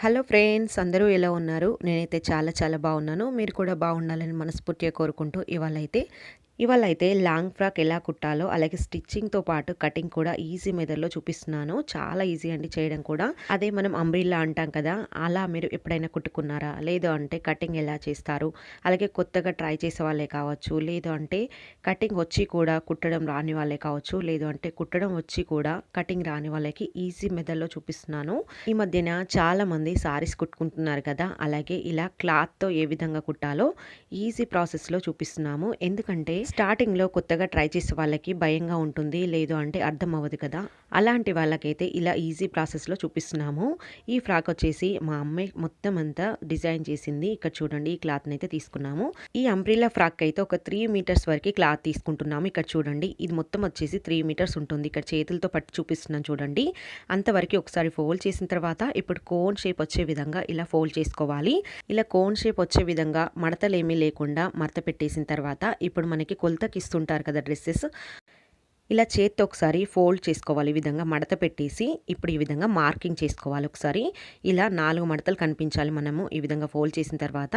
Hello friends అందరూ ఎలా ఉన్నారు? నేనైతే చాలా చాలా బాగున్నాను. మీరు కూడా బాగుండాలని మనస్ఫూర్తిగా కోరుకుంటూ ఇవాళ అయితే ఇవాళ అయితే లాంగ్ ఫ్రాక్ ఎలా కుట్టాలో అలాగే స్టిచ్చింగ్తో పాటు కటింగ్ కూడా ఈజీ మెథడ్లో చూపిస్తున్నాను. చాలా ఈజీ అండి చేయడం కూడా. అదే మనం అంబ్రిల్లా అంటాం కదా అలా మీరు ఎప్పుడైనా కుట్టుకున్నారా? లేదు అంటే కటింగ్ ఎలా చేస్తారు? అలాగే కొత్తగా ట్రై చేసే వాళ్ళే కావచ్చు లేదు అంటే కటింగ్ వచ్చి కూడా కుట్టడం రాని వాళ్ళే కావచ్చు లేదు అంటే కుట్టడం వచ్చి కూడా కటింగ్ రాని వాళ్ళకి ఈజీ మెథడ్లో చూపిస్తున్నాను. ఈ మధ్యన చాలా మంది సారీస్ కుట్టుకుంటున్నారు కదా అలాగే ఇలా క్లాత్తో ఏ విధంగా కుట్టాలో ఈజీ ప్రాసెస్లో చూపిస్తున్నాము. ఎందుకంటే స్టార్టింగ్లో కొత్తగా ట్రై చేసే వాళ్ళకి భయంగా ఉంటుంది లేదు అంటే అర్థం అవ్వదు కదా. అలాంటి వాళ్ళకైతే ఇలా ఈజీ ప్రాసెస్లో చూపిస్తున్నాము. ఈ ఫ్రాక్ వచ్చేసి మా అమ్మాయి మొత్తం అంతా డిజైన్ చేసింది. ఇక్కడ చూడండి ఈ క్లాత్ని అయితే తీసుకున్నాము. ఈ అంబ్రిలా ఫ్రాక్ అయితే ఒక త్రీ మీటర్స్ వరకు క్లాత్ తీసుకుంటున్నాము. ఇక్కడ చూడండి ఇది మొత్తం వచ్చేసి త్రీ మీటర్స్ ఉంటుంది. ఇక్కడ చేతులతో పట్టి చూపిస్తున్నాను చూడండి. అంతవరకు ఒకసారి ఫోల్డ్ చేసిన తర్వాత ఇప్పుడు కోన్ షేప్ వచ్చే విధంగా ఇలా ఫోల్డ్ చేసుకోవాలి. ఇలా కోన్ షేప్ వచ్చే విధంగా మడతలు లేకుండా మడత పెట్టేసిన తర్వాత ఇప్పుడు మనకి కొలతకి ఇస్తుంటారు కదా డ్రెస్సెస్. ఇలా చేత్తో ఒకసారి ఫోల్డ్ చేసుకోవాలి ఈ విధంగా మడత పెట్టేసి ఇప్పుడు ఈ విధంగా మార్కింగ్ చేసుకోవాలి ఒకసారి. ఇలా నాలుగు మడతలు కనిపించాలి మనము ఈ విధంగా ఫోల్డ్ చేసిన తర్వాత.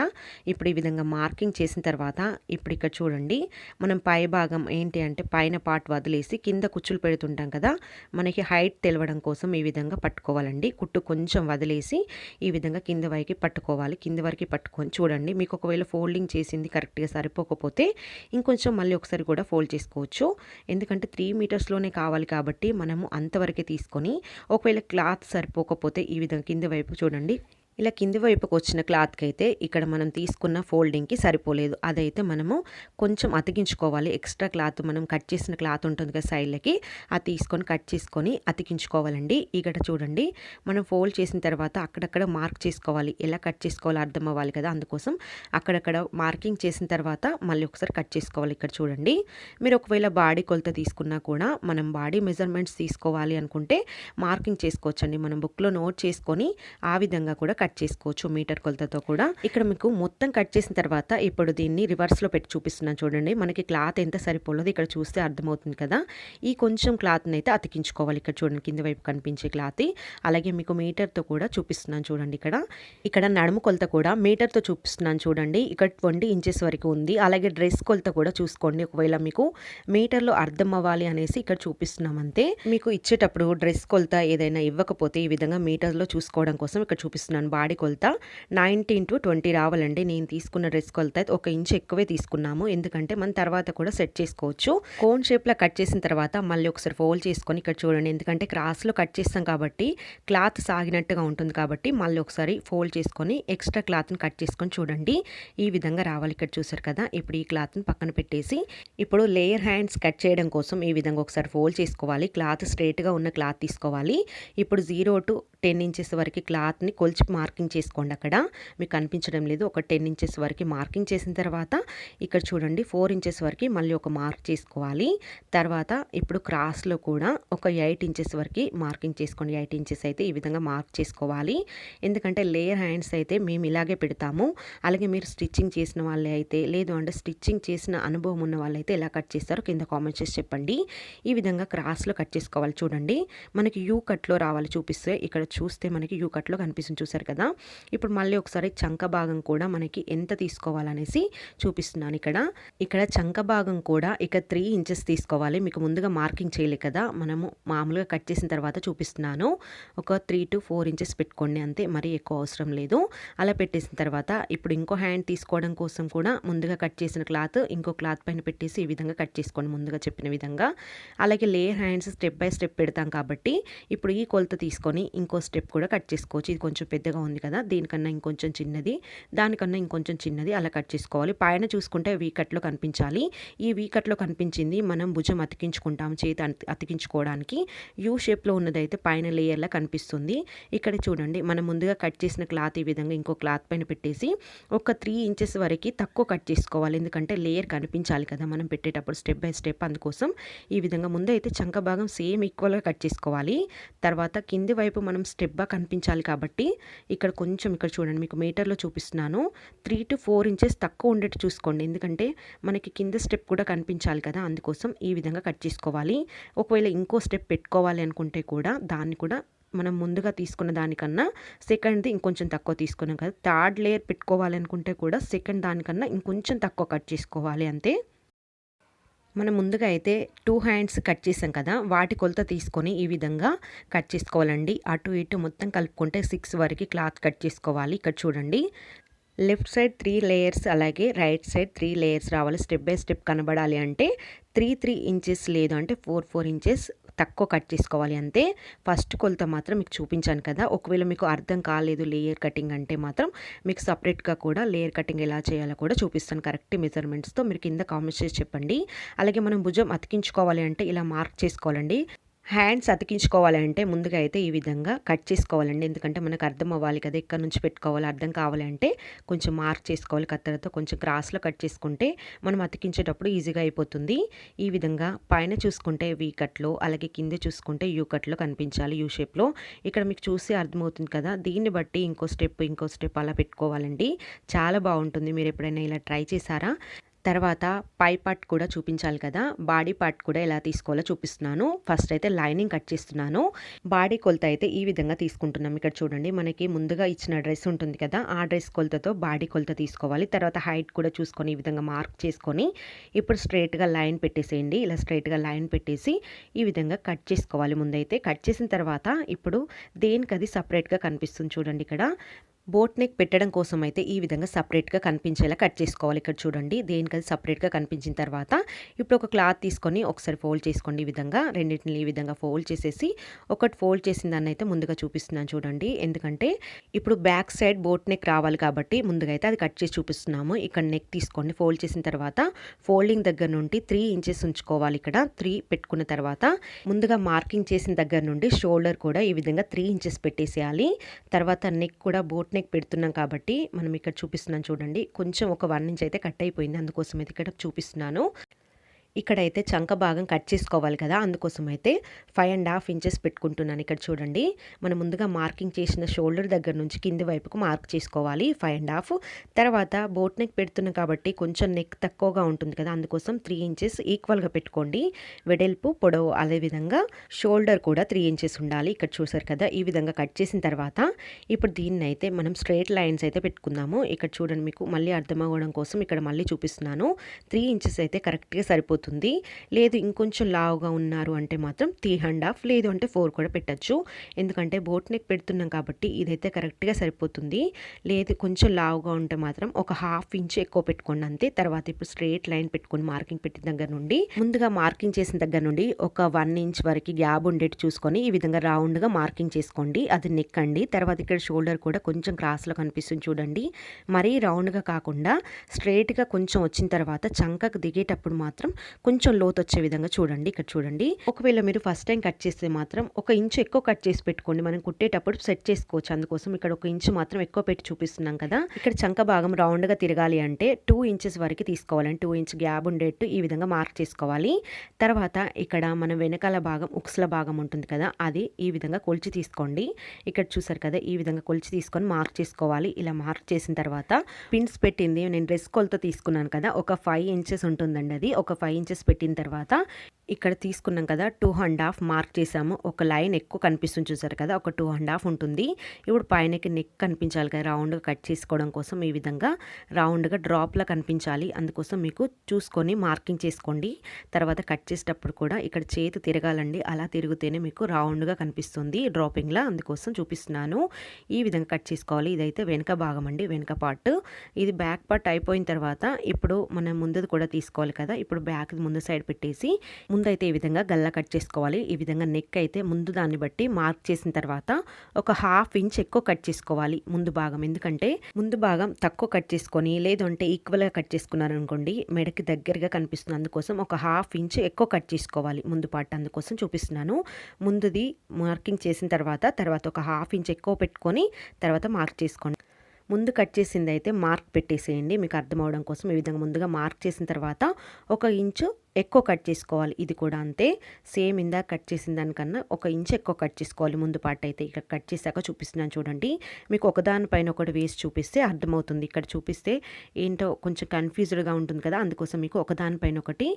ఇప్పుడు ఈ విధంగా మార్కింగ్ చేసిన తర్వాత ఇప్పుడు ఇక్కడ చూడండి. మనం పై భాగం ఏంటి అంటే పైన పార్ట్ వదిలేసి కింద కుచ్చులు పెడుతుంటాం కదా. మనకి హైట్ తెలవడం కోసం ఈ విధంగా పట్టుకోవాలండి. కుట్టు కొంచెం వదిలేసి ఈ విధంగా కింద వైపు పట్టుకోవాలి. కింద వరకు పట్టుకొని చూడండి. మీకు ఒకవేళ ఫోల్డింగ్ చేసింది కరెక్ట్గా సరిపోకపోతే ఇంకొంచెం మళ్ళీ ఒకసారి కూడా ఫోల్డ్ చేసుకోవచ్చు. ఎందుకంటే త్రీ మీటర్స్లోనే కావాలి కాబట్టి మనము అంతవరకే తీసుకొని ఒకవేళ క్లాత్ సరిపోకపోతే ఈ విధంగా కింద వైపు చూడండి. ఇలా కింది వైపుకి వచ్చిన క్లాత్కి అయితే ఇక్కడ మనం తీసుకున్న ఫోల్డింగ్కి సరిపోలేదు. అదైతే మనము కొంచెం అతికించుకోవాలి. ఎక్స్ట్రా క్లాత్ మనం కట్ చేసిన క్లాత్ ఉంటుంది కదా సైడ్లకి అది తీసుకొని కట్ చేసుకొని అతికించుకోవాలండి. ఇక్కడ చూడండి. మనం ఫోల్డ్ చేసిన తర్వాత అక్కడక్కడ మార్క్ చేసుకోవాలి. ఎలా కట్ చేసుకోవాలో అర్థం అవ్వాలి కదా అందుకోసం అక్కడక్కడ మార్కింగ్ చేసిన తర్వాత మళ్ళీ ఒకసారి కట్ చేసుకోవాలి ఇక్కడ చూడండి. మీరు ఒకవేళ బాడీ కొలత తీసుకున్నా కూడా మనం బాడీ మెజర్మెంట్స్ తీసుకోవాలి అనుకుంటే మార్కింగ్ చేసుకోవచ్చండి. మనం బుక్లో నోట్ చేసుకొని ఆ విధంగా కూడా కట్ చేసుకోవచ్చు మీటర్ కొలతతో కూడా. ఇక్కడ మీకు మొత్తం కట్ చేసిన తర్వాత ఇప్పుడు దీన్ని రివర్స్లో పెట్టి చూపిస్తున్నాను చూడండి. మనకి క్లాత్ ఎంత సరిపోలేదు ఇక్కడ చూస్తే అర్థమవుతుంది కదా. ఈ కొంచెం క్లాత్ని అయితే అతికించుకోవాలి ఇక్కడ చూడండి. కింద వైపు కనిపించే క్లాత్. అలాగే మీకు మీటర్తో కూడా చూపిస్తున్నాను చూడండి ఇక్కడ. ఇక్కడ నడుము కొలత కూడా మీటర్తో చూపిస్తున్నాను చూడండి. ఇక్కడ ట్వంటీ ఇంచెస్ వరకు ఉంది. అలాగే డ్రెస్ కొలత కూడా చూసుకోండి. ఒకవేళ మీకు మీటర్లో అర్థం అవ్వాలి అనేసి ఇక్కడ చూపిస్తున్నాం అంతే. మీకు ఇచ్చేటప్పుడు డ్రెస్ కొలత ఏదైనా ఇవ్వకపోతే ఈ విధంగా మీటర్లో చూసుకోవడం కోసం ఇక్కడ చూపిస్తున్నాను. బాడీ కొలత. నైన్టీన్ టు ట్వంటీ రావాలండి. నేను తీసుకున్న డ్రెస్ కొలత. అయితే ఒక ఇంచ్ ఎక్కువే తీసుకున్నాము. ఎందుకంటే మనం తర్వాత కూడా సెట్ చేసుకోవచ్చు. కోన్ షేప్లో కట్ చేసిన తర్వాత మళ్ళీ ఒకసారి ఫోల్డ్ చేసుకొని ఇక్కడ చూడండి. ఎందుకంటే క్రాస్లో కట్ చేస్తాం కాబట్టి క్లాత్ సాగినట్టుగా ఉంటుంది కాబట్టి మళ్ళీ ఒకసారి ఫోల్డ్ చేసుకొని ఎక్స్ట్రా క్లాత్ని కట్ చేసుకొని చూడండి. ఈ విధంగా రావాలి ఇక్కడ చూసారు కదా. ఇప్పుడు ఈ క్లాత్ని పక్కన పెట్టేసి ఇప్పుడు లేయర్ హ్యాండ్స్ కట్ చేయడం కోసం ఈ విధంగా ఒకసారి ఫోల్డ్ చేసుకోవాలి. క్లాత్ స్ట్రైట్గా ఉన్న క్లాత్ తీసుకోవాలి. ఇప్పుడు జీరో టు టెన్ ఇంచెస్ వరకు క్లాత్ని కొలిచి మార్కింగ్ చేసుకోండి అక్కడ. మీకు కనిపించడం లేదు. ఒక టెన్ ఇంచెస్ వరకు మార్కింగ్ చేసిన తర్వాత ఇక్కడ చూడండి ఫోర్ ఇంచెస్ వరకు మళ్ళీ ఒక మార్క్ చేసుకోవాలి. తర్వాత ఇప్పుడు క్రాస్లో కూడా ఒక ఎయిట్ ఇంచెస్ వరకు మార్కింగ్ చేసుకోండి ఎయిట్ ఇంచెస్ అయితే ఈ విధంగా మార్క్ చేసుకోవాలి. ఎందుకంటే లేయర్ హ్యాండ్స్ అయితే మేము ఇలాగే పెడతాము. అలాగే మీరు స్టిచ్చింగ్ చేసిన వాళ్ళే అయితే లేదు అంటే స్టిచ్చింగ్ చేసిన అనుభవం ఉన్న వాళ్ళైతే ఎలా కట్ చేస్తారో కింద కామెంట్ చేసి చెప్పండి. ఈ విధంగా క్రాస్లో కట్ చేసుకోవాలి. చూడండి మనకి యూ కట్లో రావాలి చూపిస్తే ఇక్కడ చూస్తే మనకి యూ కట్లో కనిపిస్తుంది. చూసారు కదా? ఇప్పుడు మళ్ళీ ఒకసారి చంక భాగం కూడా మనకి ఎంత తీసుకోవాలనేసి చూపిస్తున్నాను ఇక్కడ. ఇక్కడ చంక భాగం కూడా ఇక త్రీ ఇంచెస్ తీసుకోవాలి. మీకు ముందుగా మార్కింగ్ చేయలే కదా. మనము మామూలుగా కట్ చేసిన తర్వాత చూపిస్తున్నాను. ఒక త్రీ టు ఫోర్ ఇంచెస్ పెట్టుకోండి అంతే మరీ ఎక్కువ అవసరం లేదు. అలా పెట్టేసిన తర్వాత ఇప్పుడు ఇంకో హ్యాండ్ తీసుకోవడం కోసం కూడా ముందుగా కట్ చేసిన క్లాత్ ఇంకో క్లాత్ పైన పెట్టేసి ఈ విధంగా కట్ చేసుకోండి ముందుగా చెప్పిన విధంగా. అలాగే layer hands step by step పెడతాం కాబట్టి ఇప్పుడు ఈ కొలత తీసుకొని ఇంకో స్టెప్ కూడా కట్ చేసుకోవచ్చు. ఇది కొంచెం పెద్దగా ఉంది కదా దీనికన్నా ఇంకొంచెం చిన్నది దానికన్నా ఇంకొంచెం చిన్నది అలా కట్ చేసుకోవాలి. పైన చూసుకుంటే వీ కట్లో కనిపించాలి. ఈ వీ కట్లో కనిపించింది మనం భుజం అతికించుకుంటాం చేతి అతికించుకోవడానికి. యూ షేప్లో ఉన్నదైతే పైన లేయర్లా కనిపిస్తుంది. ఇక్కడ చూడండి మనం ముందుగా కట్ చేసిన క్లాత్ ఈ విధంగా ఇంకో క్లాత్ పైన పెట్టేసి ఒక త్రీ ఇంచెస్ వరకు తక్కువ కట్ చేసుకోవాలి. ఎందుకంటే లేయర్ కనిపించాలి కదా మనం పెట్టేటప్పుడు స్టెప్ బై స్టెప్ అందుకోసం ఈ విధంగా ముందు అయితే చంక భాగం సేమ్ ఈక్వల్గా కట్ చేసుకోవాలి. తర్వాత కింది వైపు మనం స్టెప్గా కనిపించాలి కాబట్టి ఇక్కడ కొంచెం ఇక్కడ చూడండి మీకు మీటర్లో చూపిస్తున్నాను. త్రీ టు ఫోర్ ఇంచెస్ తక్కువ ఉండేట్టు చూసుకోండి. ఎందుకంటే మనకి కింద స్టెప్ కూడా కనిపించాలి కదా అందుకోసం ఈ విధంగా కట్ చేసుకోవాలి. ఒకవేళ ఇంకో స్టెప్ పెట్టుకోవాలి అనుకుంటే కూడా దాన్ని కూడా మనం ముందుగా తీసుకున్న దానికన్నా సెకండ్ది ఇంకొంచెం తక్కువ తీసుకున్నాం కదా. థర్డ్ లేయర్ పెట్టుకోవాలి అనుకుంటే కూడా సెకండ్ దానికన్నా ఇంకొంచెం తక్కువ కట్ చేసుకోవాలి అంతే. మనం ముందుగా అయితే టూ హ్యాండ్స్ కట్ చేసాం కదా వాటి కొలత తీసుకొని ఈ విధంగా కట్ చేసుకోవాలండి. అటు ఇటు మొత్తం కలుపుకుంటే సిక్స్ వరకు క్లాత్ కట్ చేసుకోవాలి. ఇక్కడ చూడండి. లెఫ్ట్ సైడ్ త్రీ లేయర్స్ అలాగే రైట్ సైడ్ త్రీ లేయర్స్ రావాలి. స్టెప్ బై స్టెప్ కనబడాలి అంటే త్రీ త్రీ ఇంచెస్ లేదు అంటే ఫోర్ ఫోర్ ఇంచెస్ తక్కువ కట్ చేసుకోవాలి అంతే. ఫస్ట్ కొలత మాత్రం మీకు చూపించాను కదా. ఒకవేళ మీకు అర్థం కాలేదు లేయర్ కటింగ్ అంటే మాత్రం మీకు సపరేట్గా కూడా లేయర్ కటింగ్ ఎలా చేయాలో కూడా చూపిస్తాను. కరెక్ట్ మెజర్మెంట్స్తో మీరు కింద కామెంట్స్ చేసి చెప్పండి. అలాగే మనం భుజం అతికించుకోవాలి అంటే ఇలా మార్క్ చేసుకోవాలండి. హ్యాండ్స్ అతికించుకోవాలంటే ముందుగా అయితే ఈ విధంగా కట్ చేసుకోవాలండి. ఎందుకంటే మనకు అర్థం అవ్వాలి కదా ఎక్కడి నుంచి పెట్టుకోవాలి అర్థం కావాలంటే కొంచెం మార్క్ చేసుకోవాలి కత్తెరతో కొంచెం క్రాస్లో కట్ చేసుకుంటే మనం అతికించేటప్పుడు ఈజీగా అయిపోతుంది. ఈ విధంగా పైన చూసుకుంటే వీ కట్లో అలాగే కింద చూసుకుంటే యూ కట్లో కనిపించాలి యూ షేప్లో ఇక్కడ మీకు చూసి అర్థమవుతుంది కదా దీన్ని బట్టి ఇంకో స్టెప్ ఇంకో స్టెప్ అలా పెట్టుకోవాలండి. చాలా బాగుంటుంది. మీరు ఎప్పుడైనా ఇలా ట్రై చేశారా? తర్వాత పై పార్ట్ కూడా చూపించాలి కదా. బాడీ పార్ట్ కూడా ఎలా తీసుకోవాలో చూపిస్తున్నాను. ఫస్ట్ అయితే లైనింగ్ కట్ చేస్తున్నాను. బాడీ కొలత అయితే ఈ విధంగా తీసుకుంటున్నాం. ఇక్కడ చూడండి మనకి ముందుగా ఇచ్చిన డ్రెస్ ఉంటుంది కదా ఆ డ్రెస్ కొలతతో బాడీ కొలత తీసుకోవాలి. తర్వాత హైట్ కూడా చూసుకొని ఈ విధంగా మార్క్ చేసుకొని ఇప్పుడు స్ట్రైట్గా లైన్ పెట్టేసేయండి. ఇలా స్ట్రైట్గా లైన్ పెట్టేసి ఈ విధంగా కట్ చేసుకోవాలి ముందైతే. కట్ చేసిన తర్వాత ఇప్పుడు దేనికి అది సపరేట్గా కనిపిస్తుంది చూడండి ఇక్కడ. బోట్ నెక్ పెట్టడం కోసం అయితే ఈ విధంగా సపరేట్గా కనిపించేలా కట్ చేసుకోవాలి. ఇక్కడ చూడండి దేనికి సపరేట్గా కనిపించిన తర్వాత ఇప్పుడు ఒక క్లాత్ తీసుకొని ఒకసారి ఫోల్డ్ చేసుకోండి. ఈ విధంగా రెండింటిని ఈ విధంగా ఫోల్డ్ చేసేసి ఒకటి ఫోల్డ్ చేసిన దాన్ని అయితే ముందుగా చూపిస్తున్నాను చూడండి. ఎందుకంటే ఇప్పుడు బ్యాక్ సైడ్ బోట్ నెక్ రావాలి కాబట్టి ముందుగా అయితే అది కట్ చేసి చూపిస్తున్నాము. ఇక్కడ నెక్ తీసుకోండి. ఫోల్డ్ చేసిన తర్వాత ఫోల్డింగ్ దగ్గర నుండి త్రీ ఇంచెస్ ఉంచుకోవాలి ఇక్కడ. త్రీ పెట్టుకున్న తర్వాత ముందుగా మార్కింగ్ చేసిన దగ్గర నుండి షోల్డర్ కూడా ఈ విధంగా త్రీ ఇంచెస్ పెట్టేసేయాలి. తర్వాత నెక్ కూడా బోట్ నెక్ పెడుతున్నాం కాబట్టి మనం ఇక్కడ చూపిస్తున్నాం చూడండి. కొంచెం ఒక వన్ ఇంచ్ అయితే కట్ అయిపోయింది. అందుకోసం అయితే ఇక్కడ చూపిస్తున్నాను. ఇక్కడైతే చంక భాగం కట్ చేసుకోవాలి కదా అందుకోసం అయితే ఫైవ్ అండ్ హాఫ్ ఇంచెస్ పెట్టుకుంటున్నాను ఇక్కడ చూడండి. మనం ముందుగా మార్కింగ్ చేసిన షోల్డర్ దగ్గర నుంచి కింది వైపుకు మార్క్ చేసుకోవాలి ఫైవ్ అండ్ హాఫ్ తర్వాత బోట్ నెక్ పెడుతున్నాం కాబట్టి కొంచెం నెక్ తక్కువగా ఉంటుంది కదా అందుకోసం త్రీ ఇంచెస్ ఈక్వల్గా పెట్టుకోండి. వెడల్పు పొడవు అదేవిధంగా షోల్డర్ కూడా త్రీ ఇంచెస్ ఉండాలి. ఇక్కడ చూసారు కదా ఈ విధంగా కట్ చేసిన తర్వాత ఇప్పుడు దీన్ని అయితే మనం స్ట్రైట్ లైన్స్ అయితే పెట్టుకుందాము. ఇక్కడ చూడండి మీకు మళ్ళీ అర్థమవ్వడం కోసం ఇక్కడ మళ్ళీ చూపిస్తున్నాను. త్రీ ఇంచెస్ అయితే కరెక్ట్గా సరిపోతుంది. సరిపోతుంది లేదు ఇంకొంచెం లావుగా ఉన్నారు అంటే మాత్రం త్రీ అండ్ హాఫ్ లేదు అంటే ఫోర్ కూడా పెట్టచ్చు. ఎందుకంటే బోట్ నెక్ పెడుతున్నాం కాబట్టి ఇదైతే కరెక్ట్గా సరిపోతుంది. లేదు కొంచెం లావుగా ఉంటే మాత్రం ఒక హాఫ్ ఇంచ్ ఎక్కువ పెట్టుకోండి అంతే. తర్వాత ఇప్పుడు స్ట్రేట్ లైన్ పెట్టుకొని మార్కింగ్ పెట్టిన దగ్గర నుండి ముందుగా మార్కింగ్ చేసిన దగ్గర నుండి ఒక వన్ ఇంచ్ వరకు గ్యాప్ ఉండేట్టు చూసుకొని ఈ విధంగా రౌండ్గా మార్కింగ్ చేసుకోండి. అది నెక్ అండి. తర్వాత ఇక్కడ షోల్డర్ కూడా కొంచెం క్రాస్లో కనిపిస్తుంది చూడండి. మరీ రౌండ్గా కాకుండా స్ట్రేట్గా కొంచెం వచ్చిన తర్వాత చంకకు దిగేటప్పుడు మాత్రం కొంచెం లోతు వచ్చే విధంగా చూడండి. ఇక్కడ చూడండి. ఒకవేళ మీరు ఫస్ట్ టైం కట్ చేస్తే మాత్రం ఒక ఇంచు ఎక్కువ కట్ చేసి పెట్టుకోండి. మనం కుట్టేటప్పుడు సెట్ చేసుకోవచ్చు. అందుకోసం ఇక్కడ ఒక ఇంచు మాత్రం ఎక్కువ పెట్టి చూపిస్తున్నాం కదా. ఇక్కడ చంక భాగం రౌండ్గా తిరగాలి అంటే టూ ఇంచెస్ వరకు తీసుకోవాలని టూ ఇంచ్ గ్యాప్ ఉండేట్టు ఈ విధంగా మార్క్ చేసుకోవాలి. తర్వాత ఇక్కడ మన వెనకాల భాగం ఉక్స్ల భాగం ఉంటుంది కదా అది ఈ విధంగా కొలిచి తీసుకోండి. ఇక్కడ చూసారు కదా ఈ విధంగా కొలిచి తీసుకొని మార్క్ చేసుకోవాలి. ఇలా మార్క్ చేసిన తర్వాత పిన్స్ పెట్టింది. నేను డ్రెస్ కొలత తీసుకున్నాను కదా ఒక ఫైవ్ ఇంచెస్ ఉంటుందండి అది. ఒక ఫైవ్ ఇంచెస్ పెట్టిన తర్వాత ఇక్కడ తీసుకున్నాం కదా టూ అండ్ హాఫ్ మార్క్ చేసాము ఒక లైన్ ఎక్కువ కనిపిస్తుంది చూసారు కదా ఒక టూ అండ్ హాఫ్ ఉంటుంది. ఇప్పుడు పైనకి నెక్ కనిపించాలి కదా రౌండ్గా కట్ చేసుకోవడం కోసం ఈ విధంగా రౌండ్గా డ్రాప్లా కనిపించాలి. అందుకోసం మీకు చూసుకొని మార్కింగ్ చేసుకోండి. తర్వాత కట్ చేసేటప్పుడు కూడా ఇక్కడ చేతి తిరగాలండి. అలా తిరిగితేనే మీకు రౌండ్గా కనిపిస్తుంది డ్రాపింగ్లా అందుకోసం చూపిస్తున్నాను. ఈ విధంగా కట్ చేసుకోవాలి. ఇదైతే వెనక భాగం అండి వెనక పార్ట్ ఇది బ్యాక్ పార్ట్ అయిపోయిన తర్వాత ఇప్పుడు మనం ముందుది కూడా తీసుకోవాలి కదా ఇప్పుడు బ్యాక్ ముందు సైడ్ పెట్టేసి ముందు అయితే ఈ విధంగా గల్ల కట్ చేసుకోవాలి. ఈ విధంగా నెక్ అయితే ముందు దాన్ని బట్టి మార్క్ చేసిన తర్వాత ఒక హాఫ్ ఇంచ్ ఎక్కువ కట్ చేసుకోవాలి ముందు భాగం. ఎందుకంటే ముందు భాగం తక్కువ కట్ చేసుకొని లేదంటే ఈక్వల్గా కట్ చేసుకున్నారు అనుకోండి మెడకి దగ్గరగా కనిపిస్తుంది. అందుకోసం ఒక హాఫ్ ఇంచ్ ఎక్కువ కట్ చేసుకోవాలి ముందు పార్ట్ అందుకోసం చూపిస్తున్నాను. ముందుది మార్కింగ్ చేసిన తర్వాత తర్వాత ఒక హాఫ్ ఇంచ్ ఎక్కువ పెట్టుకొని తర్వాత మార్క్ చేసుకోండి. ముందు కట్ చేసింది అయితే మార్క్ పెట్టేసేయండి. మీకు అర్థం అవడం కోసం ఈ విధంగా ముందుగా మార్క్ చేసిన తర్వాత ఒక ఇంచు ఎక్కువ కట్ చేసుకోవాలి. ఇది కూడా అంతే. సేమ్ ఇందాక కట్ చేసిన దానికన్నా ఒక ఇంచు ఎక్కువ కట్ చేసుకోవాలి. ముందు పార్ట్ అయితే ఇక్కడ కట్ చేశాక చూపిస్తున్నాను చూడండి. మీకు ఒకదానిపైన ఒకటి వేసి చూపిస్తే అర్థమవుతుంది. ఇక్కడ చూపిస్తే ఏంటో కొంచెం కన్ఫ్యూజ్డ్గా ఉంటుంది కదా. అందుకోసం మీకు ఒకదానిపైన ఒకటి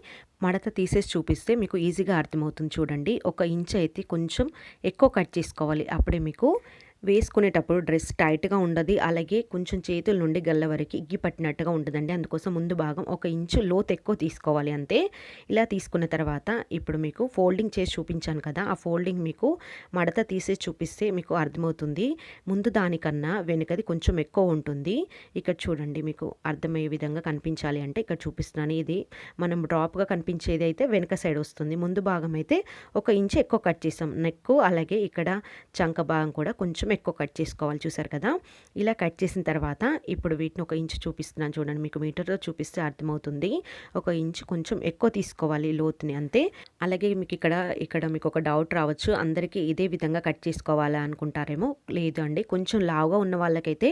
మడత తీసేసి చూపిస్తే మీకు ఈజీగా అర్థమవుతుంది చూడండి. ఒక ఇంచు అయితే కొంచెం ఎక్కువ కట్ చేసుకోవాలి. అప్పుడే మీకు వేసుకునేటప్పుడు డ్రెస్ టైట్గా ఉండదు. అలాగే కొంచెం చేతుల నుండి గల్ల వరకు ఇగ్గి పట్టినట్టుగా ఉంటుందండి. అందుకోసం ముందు భాగం ఒక ఇంచు లోతు ఎక్కువ తీసుకోవాలి అంతే. ఇలా తీసుకున్న తర్వాత ఇప్పుడు మీకు ఫోల్డింగ్ చేసి చూపించాను కదా ఆ ఫోల్డింగ్ మీకు మడత తీసి చూపిస్తే మీకు అర్థమవుతుంది. ముందు దానికన్నా వెనుకది కొంచెం ఎక్కువ ఉంటుంది. ఇక్కడ చూడండి మీకు అర్థమయ్యే విధంగా కనిపించాలి అంటే ఇక్కడ చూపిస్తున్నాను. ఇది మనం డ్రాప్గా కనిపించేది అయితే వెనుక సైడ్ వస్తుంది. ముందు భాగం అయితే ఒక ఇంచు ఎక్కువ కట్ చేసాం. నెక్ అలాగే ఇక్కడ చంక భాగం కూడా కొంచెం ఎక్కువ కట్ చేసుకోవాలి చూసారు కదా? ఇలా కట్ చేసిన తర్వాత ఇప్పుడు వీటిని ఒక ఇంచు చూపిస్తున్నాను చూడండి మీకు మీటర్లో చూపిస్తే అర్థమవుతుంది. ఒక ఇంచు కొంచెం ఎక్కువ తీసుకోవాలి లోతుని అంతే. అలాగే మీకు ఇక్కడ ఇక్కడ మీకు ఒక డౌట్ రావచ్చు అందరికీ ఇదే విధంగా కట్ చేసుకోవాలా అనుకుంటారేమో లేదు అండి. కొంచెం లావుగా ఉన్న వాళ్ళకైతే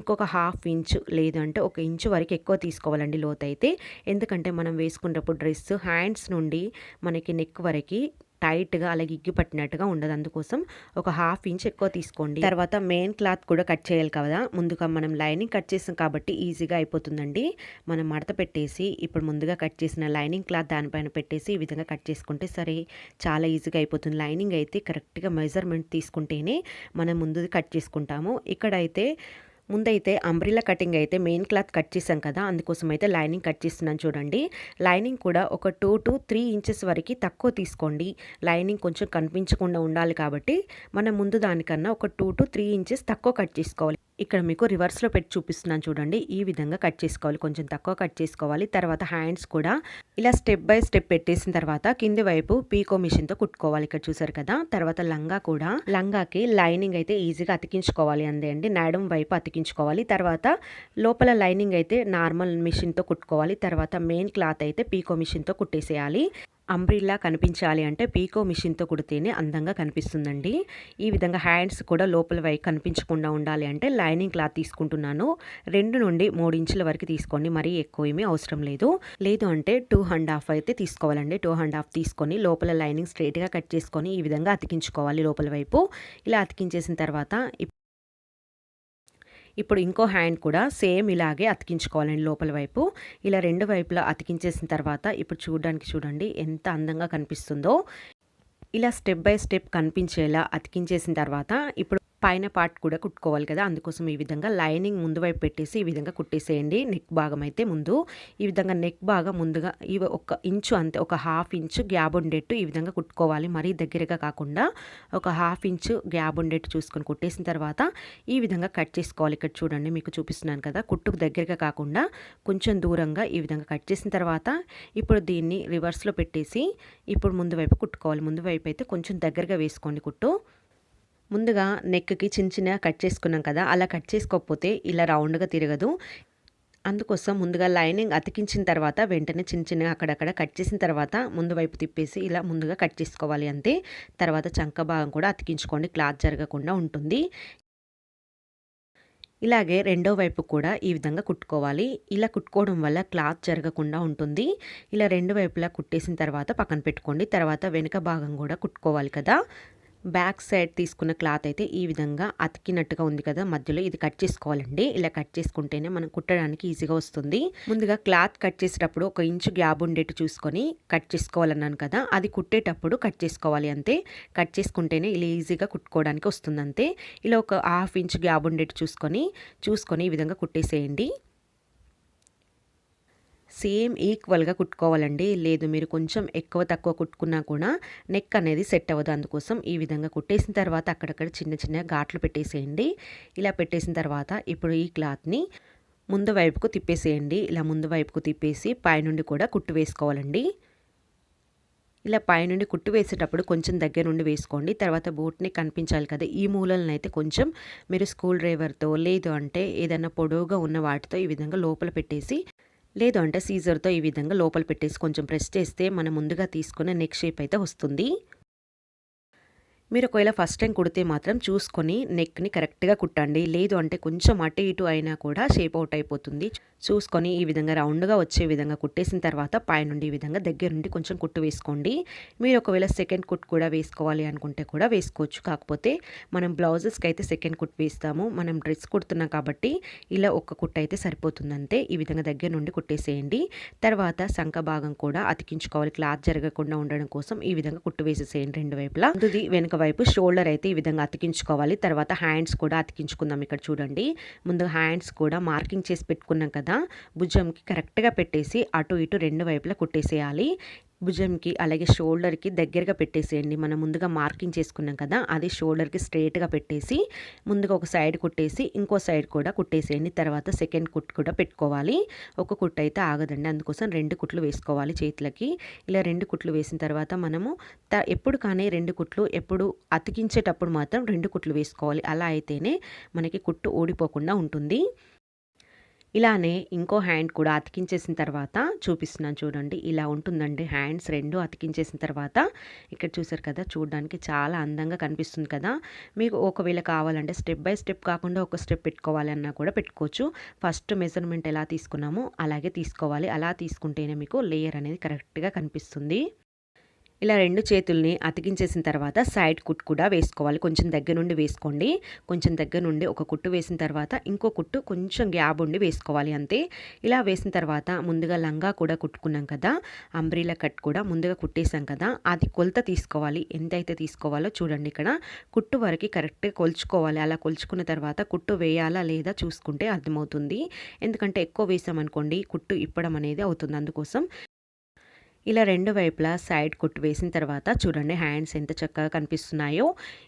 ఇంకొక హాఫ్ ఇంచు లేదంటే ఒక ఇంచు వరకు ఎక్కువ తీసుకోవాలండి లోతు అయితే ఎందుకంటే మనం వేసుకునేటప్పుడు డ్రెస్ హ్యాండ్స్ నుండి మనకి నెక్ వరకు టైట్గా అలాగే ఇగ్గి పట్టినట్టుగా ఉండదు. అందుకోసం ఒక హాఫ్ ఇంచ్ ఎక్కువ తీసుకోండి. తర్వాత మెయిన్ క్లాత్ కూడా కట్ చేయాలి కదా. ముందుగా మనం లైనింగ్ కట్ చేసాం కాబట్టి ఈజీగా అయిపోతుందండి. మనం మడత పెట్టేసి ఇప్పుడు ముందుగా కట్ చేసిన లైనింగ్ క్లాత్ దానిపైన పెట్టేసి ఈ విధంగా కట్ చేసుకుంటే సరే చాలా ఈజీగా అయిపోతుంది. లైనింగ్ అయితే కరెక్ట్గా మెజర్మెంట్ తీసుకుంటేనే మనం ముందు కట్ చేసుకుంటాము. ఇక్కడైతే ముందైతే అంబ్రిల్లా కటింగ్ అయితే మెయిన్ క్లాత్ కట్ చేసాం కదా అందుకోసం అయితే లైనింగ్ కట్ చేస్తున్నాను చూడండి. లైనింగ్ కూడా ఒక టూ టు త్రీ ఇంచెస్ వరకు తక్కువ తీసుకోండి. లైనింగ్ కొంచెం కనిపించకుండా ఉండాలి కాబట్టి మనం ముందు దానికన్నా ఒక టూ టు త్రీ ఇంచెస్ తక్కువ కట్ చేసుకోవాలి. ఇక్కడ మీకు రివర్స్లో పెట్టి చూపిస్తున్నాను చూడండి. ఈ విధంగా కట్ చేసుకోవాలి. కొంచెం తక్కువ కట్ చేసుకోవాలి. తర్వాత హ్యాండ్స్ కూడా ఇలా స్టెప్ బై స్టెప్ పెట్టేసిన తర్వాత కింది వైపు పీకో మిషన్తో కుట్టుకోవాలి. ఇక్కడ చూసారు కదా? తర్వాత లంగా కూడా. లంగాకి లైనింగ్ అయితే ఈజీగా అతికించుకోవాలి అందే అండి. నాడం వైపు అతికించుకోవాలి. తర్వాత లోపల లైనింగ్ అయితే నార్మల్ మిషన్తో కుట్టుకోవాలి. తర్వాత మెయిన్ క్లాత్ అయితే పీకో మిషన్తో కుట్టేసేయాలి. అంబ్రిల్లా కనిపించాలి అంటే పీకో మిషన్తో కుడితేనే అందంగా కనిపిస్తుందండి. ఈ విధంగా హ్యాండ్స్ కూడా లోపల వైపు కనిపించకుండా ఉండాలి అంటే లైనింగ్ క్లాత్ తీసుకుంటున్నాను. రెండు నుండి మూడు ఇంచుల వరకు తీసుకోండి. మరీ ఎక్కువ ఏమీ అవసరం లేదు. లేదు అంటే టూ అండ్ హాఫ్ అయితే తీసుకోవాలండి. టూ అండ్ హాఫ్ తీసుకొని లోపల లైనింగ్ స్ట్రైట్గా కట్ చేసుకొని ఈ విధంగా అతికించుకోవాలి లోపల వైపు. ఇలా అతికించేసిన తర్వాత ఇప్పుడు ఇంకో హ్యాండ్ కూడా సేమ్ ఇలాగే అతికించుకోవాలండి లోపల వైపు. ఇలా రెండు వైపులా అతికించేసిన తర్వాత ఇప్పుడు చూడడానికి చూడండి ఎంత అందంగా కనిపిస్తుందో. ఇలా స్టెప్ బై స్టెప్ కనిపించేలా అతికించేసిన తర్వాత ఇప్పుడు పైన పార్ట్ కూడా కుట్టుకోవాలి కదా. అందుకోసం ఈ విధంగా లైనింగ్ ముందు వైపు పెట్టేసి ఈ విధంగా కుట్టేసేయండి. నెక్ భాగం అయితే ముందు. ఈ విధంగా నెక్ భాగం ముందుగా ఇవి ఒక ఇంచు అంతే ఒక హాఫ్ ఇంచు గ్యాబ్ ఉండేట్టు ఈ విధంగా కుట్టుకోవాలి. మరీ దగ్గరగా కాకుండా ఒక హాఫ్ ఇంచు గ్యాబ్ ఉండేట్టు చూసుకొని కుట్టేసిన తర్వాత ఈ విధంగా కట్ చేసుకోవాలి. ఇక్కడ చూడండి మీకు చూపిస్తున్నాను కదా. కుట్టుకు దగ్గరగా కాకుండా కొంచెం దూరంగా ఈ విధంగా కట్ చేసిన తర్వాత ఇప్పుడు దీన్ని రివర్స్లో పెట్టేసి ఇప్పుడు ముందు వైపు కుట్టుకోవాలి. ముందు వైపు అయితే కొంచెం దగ్గరగా వేసుకోండి కుట్టు. ముందుగా నెక్కి చిన్న చిన్నగా కట్ చేసుకున్నాం కదా అలా కట్ చేసుకోకపోతే ఇలా రౌండ్గా తిరగదు. అందుకోసం ముందుగా లైనింగ్ అతికించిన తర్వాత వెంటనే చిన్న చిన్నగా అక్కడక్కడ కట్ చేసిన తర్వాత ముందు వైపు తిప్పేసి ఇలా ముందుగా కట్ చేసుకోవాలి అంతే. తర్వాత చంక భాగం కూడా అతికించుకోండి క్లాత్ జరగకుండా ఉంటుంది. ఇలాగే రెండో వైపు కూడా ఈ విధంగా కుట్టుకోవాలి. ఇలా కుట్టుకోవడం వల్ల క్లాత్ జరగకుండా ఉంటుంది. ఇలా రెండు వైపులా కుట్టేసిన తర్వాత పక్కన పెట్టుకోండి. తర్వాత వెనుక భాగం కూడా కుట్టుకోవాలి కదా. బ్యాక్ సైడ్ తీసుకున్న క్లాత్ అయితే ఈ విధంగా అతికినట్టుగా ఉంది కదా. మధ్యలో ఇది కట్ చేసుకోవాలండి. ఇలా కట్ చేసుకుంటేనే మనం కుట్టడానికి ఈజీగా వస్తుంది. ముందుగా క్లాత్ కట్ చేసేటప్పుడు ఒక ఇంచు గ్యాబ్ ఉండేట్టు చూసుకొని కట్ చేసుకోవాలన్నాను కదా. అది కుట్టేటప్పుడు కట్ చేసుకోవాలి అంతే. కట్ చేసుకుంటేనే ఇలా ఈజీగా కుట్టుకోవడానికి వస్తుంది అంతే ఇలా ఒక హాఫ్ ఇంచ్ గ్యాబ్ ఉండేట్టు చూసుకొని చూసుకొని ఈ విధంగా కుట్టేసేయండి. సేమ్ ఈక్వల్గా కుట్టుకోవాలండి. లేదు మీరు కొంచెం ఎక్కువ తక్కువ కుట్టుకున్నా కూడా నెక్ అనేది సెట్ అవ్వదు. అందుకోసం ఈ విధంగా కుట్టేసిన తర్వాత అక్కడక్కడ చిన్న చిన్న ఘాట్లు పెట్టేసేయండి. ఇలా పెట్టేసిన తర్వాత ఇప్పుడు ఈ క్లాత్ని ముందు వైపుకు తిప్పేసేయండి. ఇలా ముందు వైపుకు తిప్పేసి పైనుండి కూడా కుట్టు వేసుకోవాలండి. ఇలా పైనుండి కుట్టు వేసేటప్పుడు కొంచెం దగ్గర నుండి వేసుకోండి. తర్వాత బోట్ని కనిపించాలి కదా ఈ మూలలను అయితే కొంచెం మీరు స్కూల్ డ్రైవర్తో లేదు అంటే ఏదైనా పొడవుగా ఉన్న వాటితో ఈ విధంగా లోపల పెట్టేసి లేదు అంటే సీజర్తో ఈ విధంగా లోపల పెట్టేసి కొంచెం ప్రెస్ చేస్తే మనం ముందుగా తీసుకున్న నెక్ షేప్ అయితే వస్తుంది. మీరు ఒకవేళ ఫస్ట్ టైం కుడితే మాత్రం చూసుకొని నెక్ని కరెక్ట్గా కుట్టండి. లేదు అంటే కొంచెం అటు ఇటు అయినా కూడా షేప్ అవుట్ అయిపోతుంది. చూసుకొని ఈ విధంగా రౌండ్గా వచ్చే విధంగా కుట్టేసిన తర్వాత పైనుండి ఈ విధంగా దగ్గర నుండి కొంచెం కుట్టు వేసుకోండి. మీరు ఒకవేళ సెకండ్ కుట్ కూడా వేసుకోవాలి అనుకుంటే కూడా వేసుకోవచ్చు. కాకపోతే మనం బ్లౌజెస్కి అయితే సెకండ్ కుట్ వేస్తాము. మనం డ్రెస్ కుడుతున్నాం కాబట్టి ఇలా ఒక్క కుట్ అయితే సరిపోతుందంటే ఈ విధంగా దగ్గర నుండి కుట్టేసేయండి. తర్వాత సంఖ భాగం కూడా అతికించుకోవాలి. క్లాత్ జరగకుండా ఉండడం కోసం ఈ విధంగా కుట్టు వేసేసేయండి రెండు వైపులా. వెనుక వైపు షోల్డర్ అయితే ఈ విధంగా అతికించుకోవాలి. తర్వాత హ్యాండ్స్ కూడా అతికించుకుందాం ఇక్కడ చూడండి. ముందు హ్యాండ్స్ కూడా మార్కింగ్ చేసి పెట్టుకున్నాం కదా. భుజంకి కరెక్ట్గా పెట్టేసి అటు ఇటు రెండు వైపులా కుట్టేసేయాలి. భుజంకి అలాగే షోల్డర్కి దగ్గరగా పెట్టేసేయండి. మనం ముందుగా మార్కింగ్ చేసుకున్నాం కదా అది షోల్డర్కి స్ట్రేట్గా పెట్టేసి ముందుగా ఒక సైడ్ కుట్టేసి ఇంకో సైడ్ కూడా కుట్టేసేయండి. తర్వాత సెకండ్ కుట్ కూడా పెట్టుకోవాలి. ఒక కుట్టు అయితే ఆగదండి. అందుకోసం రెండు కుట్లు వేసుకోవాలి చేతులకి. ఇలా రెండు కుట్లు వేసిన తర్వాత మనము త ఎప్పుడు కానీ రెండు కుట్లు ఎప్పుడు అతికించేటప్పుడు మాత్రం రెండు కుట్లు వేసుకోవాలి. అలా అయితేనే మనకి కుట్టు ఊడిపోకుండా ఉంటుంది. ఇలానే ఇంకో హ్యాండ్ కూడా అతికించేసిన తర్వాత చూపిస్తున్నాను చూడండి ఇలా ఉంటుందండి హ్యాండ్స్ రెండు అతికించేసిన తర్వాత ఇక్కడ చూసారు కదా చూడడానికి చాలా అందంగా కనిపిస్తుంది కదా. మీకు ఒకవేళ కావాలంటే స్టెప్ బై స్టెప్ కాకుండా ఒక స్టెప్ పెట్టుకోవాలన్నా కూడా పెట్టుకోవచ్చు. ఫస్ట్ మెజర్మెంట్ ఎలా తీసుకున్నామో అలాగే తీసుకోవాలి. అలా తీసుకుంటేనే మీకు లేయర్ అనేది కరెక్ట్గా కనిపిస్తుంది. ఇలా రెండు చేతుల్ని అతికించేసిన తర్వాత సైడ్ కుట్టు కూడా వేసుకోవాలి. కొంచెం దగ్గర నుండి వేసుకోండి. కొంచెం దగ్గర నుండి ఒక కుట్టు వేసిన తర్వాత ఇంకో కుట్టు కొంచెం గ్యాబ్ ఉండి వేసుకోవాలి అంతే. ఇలా వేసిన తర్వాత ముందుగా లంగా కూడా కుట్టుకున్నాం కదా అంబ్రీలా కట్ కూడా ముందుగా కుట్టేసాం కదా అది కొలత తీసుకోవాలి. ఎంతైతే తీసుకోవాలో చూడండి ఇక్కడ. కుట్టు వరకు కరెక్ట్గా కొలుచుకోవాలి. అలా కొలుచుకున్న తర్వాత కుట్టు వేయాలా లేదా చూసుకుంటే అర్థమవుతుంది. ఎందుకంటే ఎక్కువ వేసామనుకోండి కుట్టు ఇప్పడం అనేది అవుతుంది. అందుకోసం ఇలా రెండు వైపులా సైడ్ కుట్టు వేసిన తర్వాత చూడండి హ్యాండ్స్ ఎంత చక్కగా కనిపిస్తున్నాయో.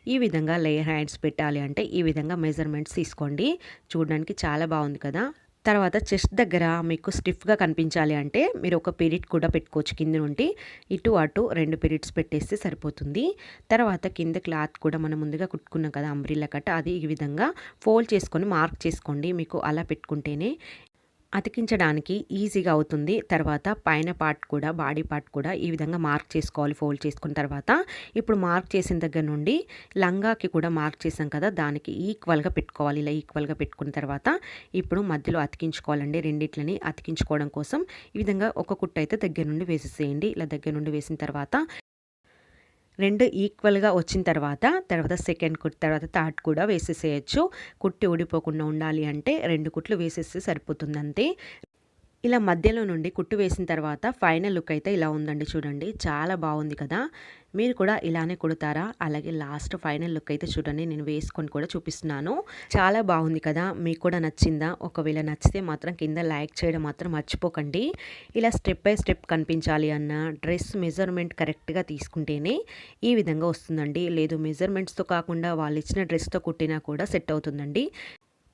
ఈ విధంగా లేయర్ హ్యాండ్స్ పెట్టాలి అంటే ఈ విధంగా మెజర్మెంట్స్ తీసుకోండి. చూడడానికి చాలా బాగుంది కదా. తర్వాత చెస్ట్ దగ్గర మీకు స్టిఫ్గా కనిపించాలి అంటే మీరు ఒక పీరియడ్ కూడా పెట్టుకోవచ్చు కింద నుండి. ఇటు అటు రెండు పీరియడ్స్ పెట్టేస్తే సరిపోతుంది. తర్వాత కింద క్లాత్ కూడా మనం ముందుగా కుట్టుకున్నాం కదా అంబ్రిల్లా కట్ట. అది ఈ విధంగా ఫోల్డ్ చేసుకొని మార్క్ చేసుకోండి. మీకు అలా పెట్టుకుంటేనే అతికించడానికి ఈజీగా అవుతుంది. తర్వాత పైన పార్ట్ కూడా బాడీ పార్ట్ కూడా ఈ విధంగా మార్క్ చేసుకోవాలి ఫోల్డ్ చేసుకున్న తర్వాత. ఇప్పుడు మార్క్ చేసిన దగ్గర నుండి లంగాకి కూడా మార్క్ చేసాం కదా దానికి ఈక్వల్గా పెట్టుకోవాలి. ఇలా ఈక్వల్గా పెట్టుకున్న తర్వాత ఇప్పుడు మధ్యలో అతికించుకోవాలండి. రెండిట్లని అతికించుకోవడం కోసం ఈ విధంగా ఒక కుట్టు అయితే దగ్గర నుండి వేసేసేయండి. ఇలా దగ్గర నుండి వేసిన తర్వాత రెండు ఈక్వల్గా వచ్చిన తర్వాత తర్వాత సెకండ్ కుట్ తర్వాత థర్డ్ కూడా వేసేసేయచ్చు. కుట్టి ఊడిపోకుండా ఉండాలి అంటే రెండు కుట్లు వేసేస్తే సరిపోతుంది అంతే ఇలా మధ్యలో నుండి కుట్టు వేసిన తర్వాత ఫైనల్ లుక్ అయితే ఇలా ఉందండి చూడండి. చాలా బాగుంది కదా. మీరు కూడా ఇలానే కుడతారా? అలాగే లాస్ట్ ఫైనల్ లుక్ అయితే చూడండి. నేను వేసుకొని కూడా చూపిస్తున్నాను. చాలా బాగుంది కదా. మీకు కూడా నచ్చిందా? ఒకవేళ నచ్చితే మాత్రం కింద లైక్ చేయడం మాత్రం మర్చిపోకండి. ఇలా స్టెప్ బై స్టెప్ కనిపించాలి అన్న డ్రెస్ మెజర్మెంట్ కరెక్ట్గా తీసుకుంటేనే ఈ విధంగా వస్తుందండి. లేదు మెజర్మెంట్స్తో కాకుండా వాళ్ళు ఇచ్చిన డ్రెస్తో కుట్టినా కూడా సెట్ అవుతుందండి.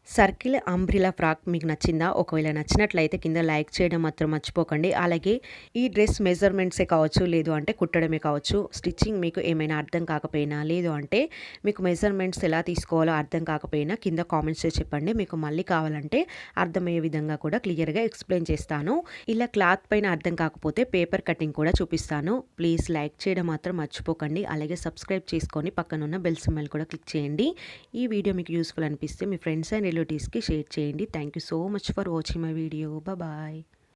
సర్కిల్ అంబ్రిలా ఫ్రాక్ మీకు నచ్చిందా? ఒకవేళ నచ్చినట్లయితే కింద లైక్ చేయడం మాత్రం మర్చిపోకండి. అలాగే ఈ డ్రెస్ మెజర్మెంట్సే కావచ్చు లేదు అంటే కుట్టడమే కావచ్చు స్టిచ్చింగ్ మీకు ఏమైనా అర్థం కాకపోయినా లేదు అంటే మీకు మెజర్మెంట్స్ ఎలా తీసుకోవాలో అర్థం కాకపోయినా కింద కామెంట్స్ చెప్పండి. మీకు మళ్ళీ కావాలంటే అర్థమయ్యే విధంగా కూడా క్లియర్గా ఎక్స్ప్లెయిన్ చేస్తాను. ఇలా క్లాత్ పైన అర్థం కాకపోతే పేపర్ కటింగ్ కూడా చూపిస్తాను. ప్లీజ్ లైక్ చేయడం మాత్రం మర్చిపోకండి. అలాగే సబ్స్క్రైబ్ చేసుకొని పక్కనున్న బెల్ సిమ్మల్ కూడా క్లిక్ చేయండి. ఈ వీడియో మీకు యూస్ఫుల్ అనిపిస్తే మీ ఫ్రెండ్స్ అండ్ రిలేటివ్స్కి షేర్ చేయండి. Thank you so much for watching my video bye